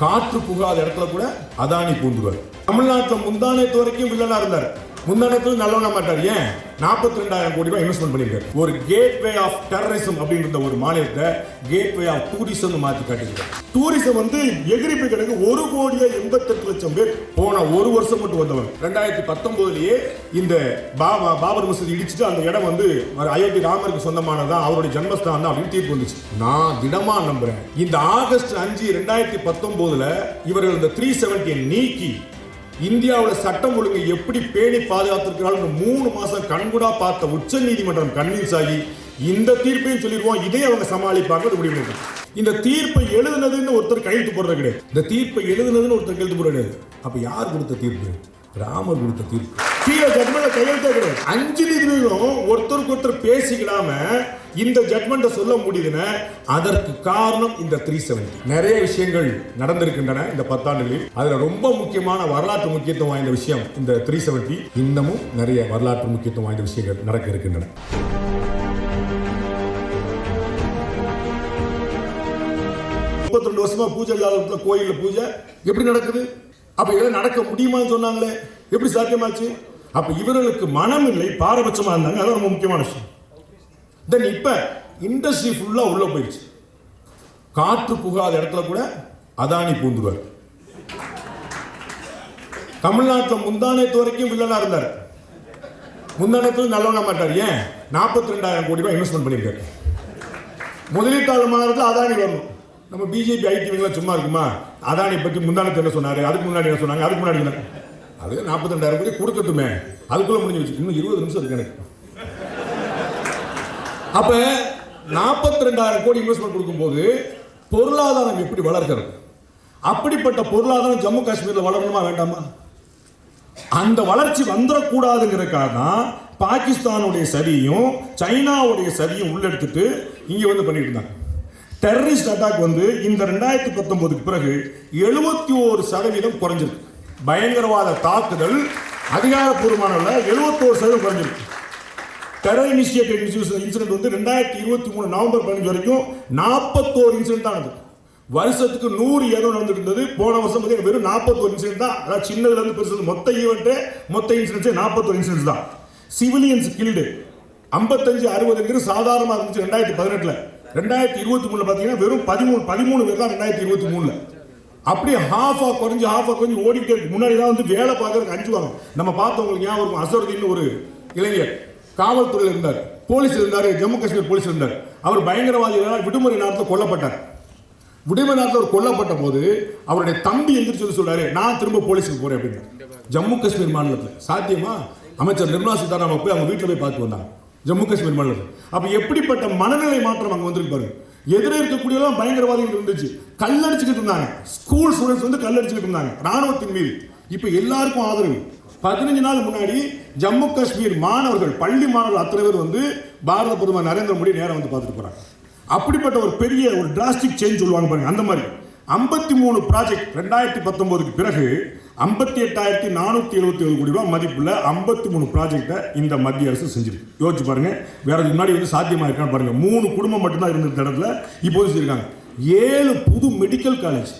காற்று புகாத இடத்துல கூட அதானி பூந்துவார். தமிழ்நாட்டில் முந்தானத்து வரைக்கும் வில்லனா இருந்தார். முந்தானத்தில் நல்லவனா மாட்டார். ஏன்? நாற்பத்தி ரெண்டாயிரம் கோடி ரூபாய் இன்வெஸ்ட்மெண்ட் பண்ணியிருக்காரு. ஒரு கேட்வே ஆஃப் டெரரிசம் அப்படின்ற ஒரு மாநிலத்தை கேட்வே ஆஃப் டூரிசம் மாற்றி காட்டியிருக்காரு. டூரிசம் வந்து எகிரிப்பு கிடக்கு ஒரு கோடியே எண்பத்தெட்டு லட்சம் பேர். போன ஒரு வருஷம் மட்டும் வந்தவங்க. ரெண்டாயிரத்தி பத்தொன்பதுலயே இந்த பாபா பாபர் மசூதி இடிச்சுட்டு அந்த இடம் வந்து அயோத்தி ராமருக்கு சொந்தமானதான் அவருடைய ஜென்மஸ்தான் தான் அப்படின்னு தீர்ப்பு வந்துச்சு. நான் திடமா நம்புறேன். இந்த ஆகஸ்ட் அஞ்சு ரெண்டாயிரத்தி பத்தொன்பதுல இவர்கள் இந்த த்ரீ நீக்கி இந்தியாவில் சட்டம் ஒழுங்கு எப்படி பேணி பாதுகாத்திருக்கிறார்கள் மூணு மாசம் கண்கூடா பார்த்த உச்ச நீதிமன்றம் கன்வின்ஸ் ஆகி இந்த தீர்ப்பையும் சொல்லிடுவோம் இதே அவங்க சமாளிப்பாங்க முடிவு இந்த தீர்ப்பை எழுதுனதுன்னு ஒருத்தர் கையெழுத்து போடுறது கிடையாது. இந்த தீர்ப்பை எழுதுனதுன்னு ஒருத்தர் கையெழுத்து போடுறது கிடையாது. அப்ப யார் கொடுத்த தீர்ப்பு? ராமர் கொடுத்த தீர்ப்பு. கீழே ஜட்மெண்ட்ல கையெழுத்தே கிடையாது. அஞ்சு நீதிபதிகளும் ஒருத்தருக்கு ஒருத்தர் பேசிக்கிடாம இந்த ஜட்மெண்ட்டை சொல்ல முடியுதுன்னா அதற்கு காரணம் இந்த த்ரீ நிறைய விஷயங்கள் நடந்திருக்கின்றன இந்த பத்தாண்டுகளில். அதுல ரொம்ப முக்கியமான வரலாற்று முக்கியத்துவம் வாய்ந்த விஷயம் இந்த த்ரீ இன்னமும் நிறைய வரலாற்று முக்கியத்துவம் வாய்ந்த விஷயங்கள் நடக்க இருக்கின்றன. முப்பத்தி ரெண்டு வருஷமா பூஜை இல்லாத கோயிலில் பூஜை. எப்படி நடக்குது? அப்ப இதெல்லாம் நடக்க முடியுமான்னு சொன்னாங்களே. எப்படி சாத்தியமாச்சு? அப்ப இவர்களுக்கு மனம் இல்லை பாரபட்சமா இருந்தாங்க. அதான் ரொம்ப முக்கியமான விஷயம். தென் இப்ப இண்டஸ்ட்ரி ஃபுல்லா உள்ள போயிடுச்சு. காற்று புகாத இடத்துல கூட அதானி பூந்துருவார். தமிழ்நாட்டில் முந்தானத்து வரைக்கும் வில்லனா இருந்தார். முந்தானத்துல நல்லவனா மாட்டார். ஏன்? நாற்பத்தி ரெண்டாயிரம் கோடி ரூபாய் இன்வெஸ்ட்மெண்ட் பண்ணியிருக்காரு. முதலீட்டாளர் மாநிலத்தில் அதானி வரணும். நம்ம பிஜேபி ஐடி சும்மா இருக்குமா? அதானி பற்றி முந்தானத்தை என்ன சொன்னாரு? அதுக்கு முன்னாடி என்ன சொன்னாங்க? அதுக்கு முன்னாடி என்ன? அது நாற்பத்தி ரெண்டாயிரம் கோடி கொடுக்கட்டுமே. அதுக்குள்ள முடிஞ்சு வச்சு இன்னும் இருபது நிமிஷம் இருக்கு எனக்கு. அப்ப நாற்பத்தி ரெண்டாயிரம் கோடி இன்வெஸ்ட்மெண்ட் கொடுக்கும்போது பொருளாதாரம் எப்படி வளர்கிறது? அப்படிப்பட்ட பொருளாதாரம் ஜம்மு காஷ்மீர்ல வளரணுமா வேண்டாமா? அந்த வளர்ச்சி வந்துடக்கூடாதுங்கிறதுக்காக தான் பாகிஸ்தானுடைய சதியும் சைனாவுடைய சதியும் உள்ளெடுத்துட்டு இங்க வந்து பண்ணிட்டு இருந்தாங்க. டெரரிஸ்ட் அட்டாக் வந்து இந்த ரெண்டாயிரத்தி பத்தொன்பதுக்கு பிறகு எழுபத்தி ஒரு சதவீதம் குறைஞ்சிருக்கு. பயங்கரவாத தாக்குதல் அதிகாரப்பூர்வமான எழுபத்தோரு சதவீதம் குறைஞ்சிருக்கு. டெரர் இனிஷியேட்டிவ் இன்சிடென்ட் வந்து ரெண்டாயிரத்தி இருபத்தி மூணு நவம்பர் பதினஞ்சு வரைக்கும் நாற்பத்தோரு இன்சிடென்ட் தான் நடந்தது. வருஷத்துக்கு நூறு ஏதோ நடந்துட்டு இருந்தது. போன வருஷம் பார்த்தீங்கன்னா வெறும் நாற்பத்தோரு இன்சிடென்ட் தான். அதாவது சின்னதுல இருந்து பெருசு மொத்த ஈவெண்ட்டு மொத்த இன்சிடென்ட்ஸே நாற்பத்தோரு இன்சிடென்ட்ஸ் தான். சிவிலியன்ஸ் கில்டு ஐம்பத்தஞ்சு அறுபதுங்கிறது சாதாரணமாக இருந்துச்சு ரெண்டாயிரத்தி பதினெட்டில். ரெண்டாயிரத்தி இருபத்தி மூணுல பார்த்தீங்கன்னா வெறும் பதிமூணு பதிமூணு பேர் தான் ரெண்டாயிரத்தி இருபத்தி மூணுல. அப்படியே ஹாஃபாக குறைஞ்சி ஹாஃபாக குறைஞ்சி ஓடிக்கிட்டே இருக்கு. முன்னாடி தான் வந்து வேலை பார்க்கறதுக்கு அஞ்சுவாங்க நம்ம பார்த்தவங்களுக்கு ஞாபகம் இருக்கும் அசருதீன் ஒரு இளைஞர். காவல்துறையில் இருந்தார். போலீஸ் இருந்தார். ஜம்மு காஷ்மீர் போலீஸ் இருந்தார். அவர் பயங்கரவாதிகளால் விடுமுறை நேரத்தில் கொல்லப்பட்டார். விடுமுறை நேரத்தில் அவர் கொல்லப்பட்ட போது அவருடைய தம்பி எந்திரிச்சு வந்து சொல்றாரு நான் திரும்ப போலீஸுக்கு போறேன் அப்படின்னு ஜம்மு காஷ்மீர் மாநிலத்தில். சாத்தியமா? அமைச்சர் நிர்மலா சீதாராமன் போய் அவங்க வீட்டில் போய் பார்த்து வந்தாங்க. ஜம்மு காஷ்மீர் மாநிலத்தில். அப்போ எப்படிப்பட்ட மனநிலை மாற்றம் அங்கே வந்திருக்கு பாருங்க எதிரே இருக்கக்கூடியெல்லாம் பயங்கரவாதிகள் இருந்துச்சு. கல்லடிச்சுக்கிட்டு இருந்தாங்க. ஸ்கூல் ஸ்டூடெண்ட்ஸ் வந்து கல்லடிச்சுக்கிட்டு இருந்தாங்க. ராணுவத்தின் மீது. இப்போ எல்லாருக்கும் ஆதரவு. பதினஞ்சு நாள் முன்னாடி ஜம்மு காஷ்மீர் மாணவர்கள் பள்ளி மாணவர்கள் அத்தனை பேர் வந்து பாரத பிரதமர் நரேந்திர மோடி நேரம் வந்து பார்த்துட்டு போகிறாங்க அப்படிப்பட்ட ஒரு பெரிய ஒரு டிராஸ்டிக் சேஞ்ச் சொல்லுவாங்க பாருங்க. அந்த மாதிரி. ஐம்பத்தி மூணு ப்ராஜெக்ட் ரெண்டாயிரத்தி பத்தொம்போதுக்கு பிறகு ஐம்பத்தி எட்டாயிரத்தி நானூற்றி எழுபத்தி ஏழு கோடி ரூபாய் மதிப்புள்ள ஐம்பத்தி மூணு ப்ராஜெக்டை இந்த மத்திய அரசு செஞ்சிருக்கு யோசிச்சு பாருங்க. வேற முன்னாடி வந்து சாத்தியமா இருக்கான்னு பாருங்க. மூணு குடும்பம் மட்டும்தான் இருந்த இடத்துல இப்போ செஞ்சிருக்காங்க. ஏழு புது மெடிக்கல் காலேஜ்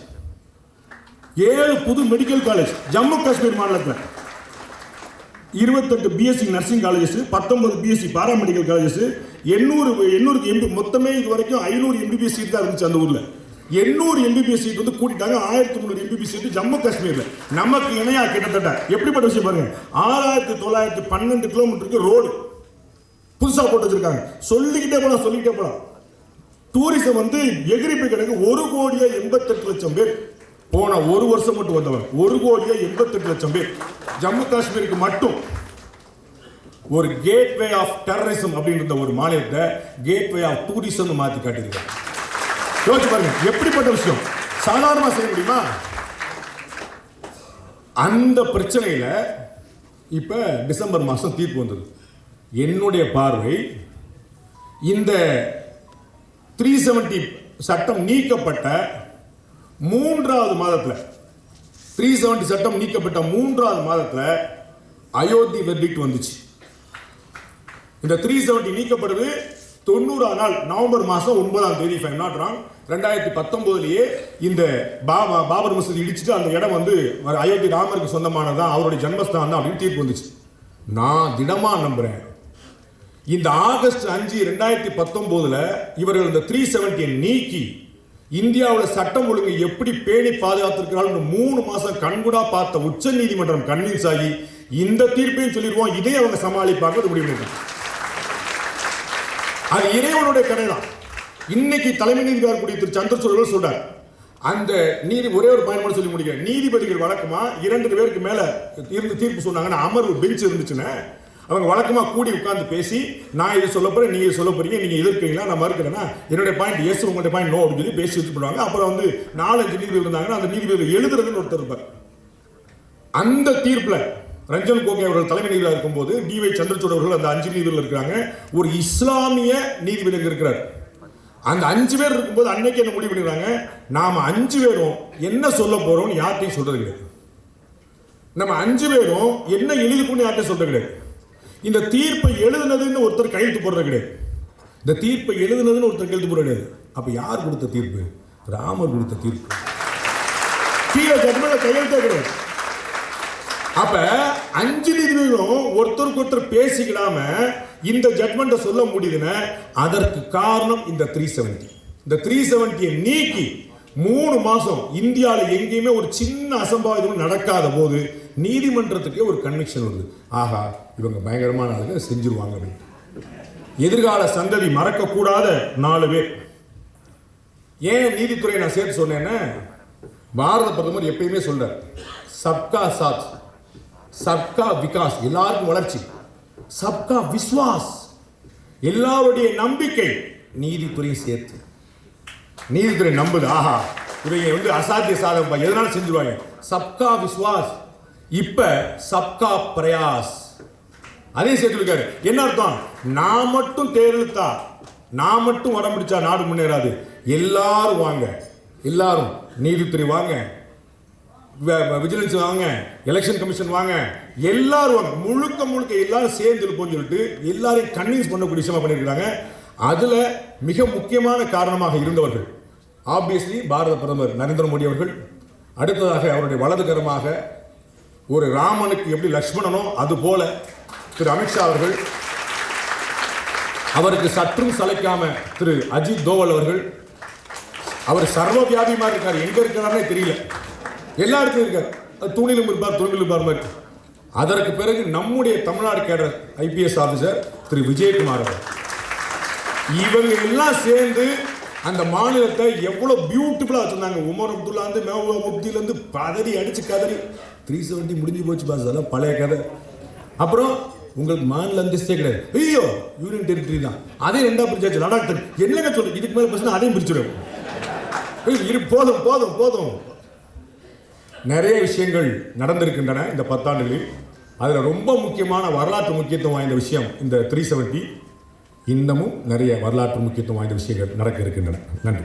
ஏழு புது மெடிக்கல் காலேஜ் ஜம்மு காஷ்மீர் மாநிலத்தில். இருபத்தெட்டு பிஎஸ்சி நர்சிங் காலேஜஸ் பத்தொன்பது பிஎஸ்சி பாராமெடிக்கல் காலேஜஸ் எண்ணூறு எண்ணூறுக்கு எம்பி மொத்தமே இது வரைக்கும் ஐநூறு எம்பிபிஎஸ் சீட் தான் இருந்துச்சு அந்த ஊரில். எண்ணூறு எம்பிபிஎஸ் சீட் வந்து கூட்டிட்டாங்க. ஆயிரத்தி முந்நூறு எம்பிபிஎஸ் சீட் ஜம்மு காஷ்மீரில். நமக்கு இணையா கிட்டத்தட்ட. எப்படிப்பட்ட விஷயம் பாருங்க. ஆறாயிரத்தி தொள்ளாயிரத்தி பன்னெண்டு கிலோமீட்டருக்கு ரோடு. புதுசாக போட்டு வச்சிருக்காங்க. சொல்லிக்கிட்டே போகலாம் சொல்லிக்கிட்டே போலாம். டூரிசம் வந்து எகிரிப்பு கிடக்கு ஒரு கோடியே எண்பத்தெட்டு லட்சம் பேர். போன ஒரு வருஷம் மட்டும் வந்தவங்க ஒரு கோடியே எண்பத்தெட்டு லட்சம் பேர். ஜம்மு காஷ்மீருக்கு மட்டும். ஒரு கேட்வே ஆஃப் டெரரிசம் அப்படின்ற ஒரு மாநிலத்தை கேட்வே ஆஃப் டூரிசம் மாற்றி காட்டியிருக்காங்க. யோசிச்சு பாருங்க எப்படிப்பட்ட விஷயம்? சாதாரணமாக செய்ய முடியுமா? அந்த பிரச்சனையில இப்ப டிசம்பர் மாதம் தீர்ப்பு வந்தது. என்னுடைய பார்வை இந்த த்ரீ செவன்டி சட்டம் நீக்கப்பட்ட மூன்றாவது மாதத்தில் த்ரீ செவன்டி சட்டம் நீக்கப்பட்ட மூன்றாவது மாதத்தில் அயோத்தி வெர்டிக்ட் வந்துச்சு. இந்த த்ரீ செவன்டி நீக்கப்படுது தொண்ணூறாம் நாள் நவம்பர் மாதம் ஒன்பதாம் தேதி ஃபைவ் நாட் ராங் ரெண்டாயிரத்தி பத்தொன்பதுலயே இந்த பாபா பாபர் மசூதி இடிச்சுட்டு அந்த இடம் வந்து அயோத்தி ராமருக்கு சொந்தமானதான் அவருடைய ஜன்மஸ்தானம் தான் அப்படின்னு தீர்ப்பு வந்துச்சு. நான் திடமா நம்புறேன். இந்த ஆகஸ்ட் அஞ்சு ரெண்டாயிரத்தி பத்தொன்பதுல இவர்கள் இந்த த்ரீ செவன்டியை நீக்கி இந்தியாவில் சட்டம் ஒழுங்கு எப்படி பேணி பாதுகாத்திருக்கிறார்கள் மூணு மாசம் கண்கூடா பார்த்த உச்ச நீதிமன்றம் கன்வின்ஸ் ஆகி இந்த தீர்ப்பையும் சொல்லிடுவோம் இதே அவங்க சமாளிப்பாங்க அது முடிவு அது இறைவனுடைய கடை தான் இன்னைக்கு தலைமை நீதிபதியாக கூடிய திரு சந்திரசூழல் சொல்றாரு. அந்த நீதி ஒரே ஒரு பயன்பாடு சொல்லி முடிக்கிறேன். நீதிபதிகள் வழக்கமா? இரண்டு பேருக்கு மேல இருந்து தீர்ப்பு சொன்னாங்கன்னா அமர்வு பெஞ்ச் இருந்துச்சுன்னா அவங்க வழக்கமா கூடி உட்கார்ந்து பேசி நான் இது சொல்ல போறேன் நீங்க சொல்ல போறீங்க நீங்க எதிர்க்கிறீங்களா? நான் மறுக்கிறேன்னா என்னுடைய பாயிண்ட் எஸ் உங்களுடைய பாயிண்ட் நோ அப்படின்னு சொல்லி பேசி வச்சு பண்ணுவாங்க அப்புறம் வந்து நாலஞ்சு நீதிபதி இருந்தாங்கன்னா அந்த நீதிபதி எழுதுறதுன்னு ஒருத்தர் இருப்பார். அந்த தீர்ப்பில் ரஞ்சன் கோகே அவர்கள் தலைமை நீதிபதியாக இருக்கும்போது டி ஒய் சந்திரசூட் அவர்கள் அந்த அஞ்சு நீதிபதிகள் இருக்கிறாங்க. ஒரு இஸ்லாமிய நீதிபதி இருக்கிறார். அந்த அஞ்சு பேர் இருக்கும்போது அன்னைக்கு என்ன முடிவு பண்ணிடுறாங்க நாம அஞ்சு பேரும் என்ன சொல்ல போகிறோம்னு யார்கிட்டையும் சொல்கிறது கிடையாது. நம்ம அஞ்சு பேரும் என்ன எழுதிக்கொண்டு யார்கிட்ட சொல்கிறது கிடையாது. இந்த தீர்ப்பை எழுதுனதுன்னு ஒருத்தர் கையெழுத்து போடுறது கிடையாது. இந்த தீர்ப்பை எழுதுனதுன்னு ஒருத்தர் கையெழுத்து போடுறது கிடையாது. அப்போ யார் கொடுத்த தீர்ப்பு? ராமர் கொடுத்த தீர்ப்பு. கீழே ஜட்மெண்ட்டில் கையெழுத்தே கிடையாது. அப்ப அஞ்சு நீதிபதிகளும் ஒருத்தருக்கு ஒருத்தர் பேசிக்கிடாம இந்த ஜட்மெண்ட்டை சொல்ல முடியுதுன்னா அதற்கு காரணம் இந்த த்ரீ செவன்டி இந்த த்ரீ செவன்டியை நீக்கி மூணு மாசம் இந்தியாவில் எங்கேயுமே ஒரு சின்ன அசம்பாவிதம் நடக்காத போது நீதிமன்றத்துக்கே ஒரு கன்விக்ஷன் வருது. ஆஹா இவங்க பயங்கரமான ஆளுங்க செஞ்சிருவாங்க அப்படின்னு. எதிர்கால சந்ததி மறக்கக்கூடாத நாலு பேர். ஏன் நீதித்துறையை நான் சேர்த்து சொன்னேன்னா பாரத பிரதமர் எப்பயுமே சொல்றார் சப்கா சாத். சப்கா விகாஸ் எல்லாருக்கும் வளர்ச்சி. சப்கா விஸ்வாஸ். எல்லாருடைய நம்பிக்கை நீதித்துறை சேர்த்து. நீதித்துறை நம்புது ஆஹா. இவங்க வந்து அசாத்திய சாதகம் எதனால செஞ்சுருவாங்க? சப்கா விஸ்வாஸ். இப்ப சப்கா பிரயாஸ். அதையும் சேர்த்துருக்காரு என்ன அர்த்தம்? நான் மட்டும் தேர்தலுத்தா நான் மட்டும் வடம் பிடிச்சா நாடு முன்னேறாது. எல்லாரும் வாங்க. எல்லாரும் நீதித்துறை வாங்க. விஜிலன்ஸ் வாங்க எலெக்ஷன் கமிஷன் வாங்க எல்லாரும் வாங்க. முழுக்க முழுக்க எல்லாரும் சேர்ந்து இருப்போம்னு சொல்லிட்டு எல்லாரையும் கன்வின்ஸ் பண்ணக்கூடிய விஷயமா பண்ணியிருக்கிறாங்க அதில் மிக முக்கியமான காரணமாக இருந்தவர்கள் ஆப்வியஸ்லி பாரத பிரதமர் நரேந்திர மோடி அவர்கள் அடுத்ததாக அவருடைய வலதுகரமாக ஒரு ராமனுக்கு எப்படி லக்ஷ்மணனோ அதுபோல திரு அமித்ஷா அவர்கள் அவருக்கு சற்றும் சளைக்காம திரு அஜித் தோவல் அவர்கள் அவர் சர்வ வியாபியமாக இருக்கார் எங்கே இருக்கிறாருன்னே தெரியல. எல்லா இடத்துலயும் இருக்கார். அது தூணிலும் இருப்பார் தூணிலும் இருப்பார் மாதிரி. அதற்கு பிறகு நம்முடைய Tamil Nadu cadre IPS officer Thiru Vijayakumar இவங்க எல்லாம் சேர்ந்து அந்த மாநிலத்தை எவ்வளவு பியூட்டிஃபுல்லா வச்சிருந்தாங்க. உமர் அப்துல்லா இருந்து மேவா முப்தில இருந்து பதறி அடிச்சு கதறி. த்ரீ செவன்டி முடிஞ்சு போச்சு பாஸ் அதெல்லாம் பழைய கதை. அப்புறம் உங்களுக்கு மாநில அந்தஸ்தே கிடையாது. ஐயோ யூனியன் டெரிட்டரி தான். அதே ரெண்டா பிரிச்சாச்சு லடாக் என்னங்க சொல்லு இதுக்கு மேல பேசினா அதையும் பிரிச்சிடும். இரு போதும் போதும் போதும். நிறைய விஷயங்கள் நடந்திருக்கின்றன இந்த பத்தாண்டுகளில். அதில் ரொம்ப முக்கியமான வரலாற்று முக்கியத்துவம் வாய்ந்த விஷயம் இந்த த்ரீ செவன்ட்டி இன்னமும் நிறைய வரலாற்று முக்கியத்துவம் வாய்ந்த விஷயங்கள் நடக்க இருக்கின்றன. நன்றி.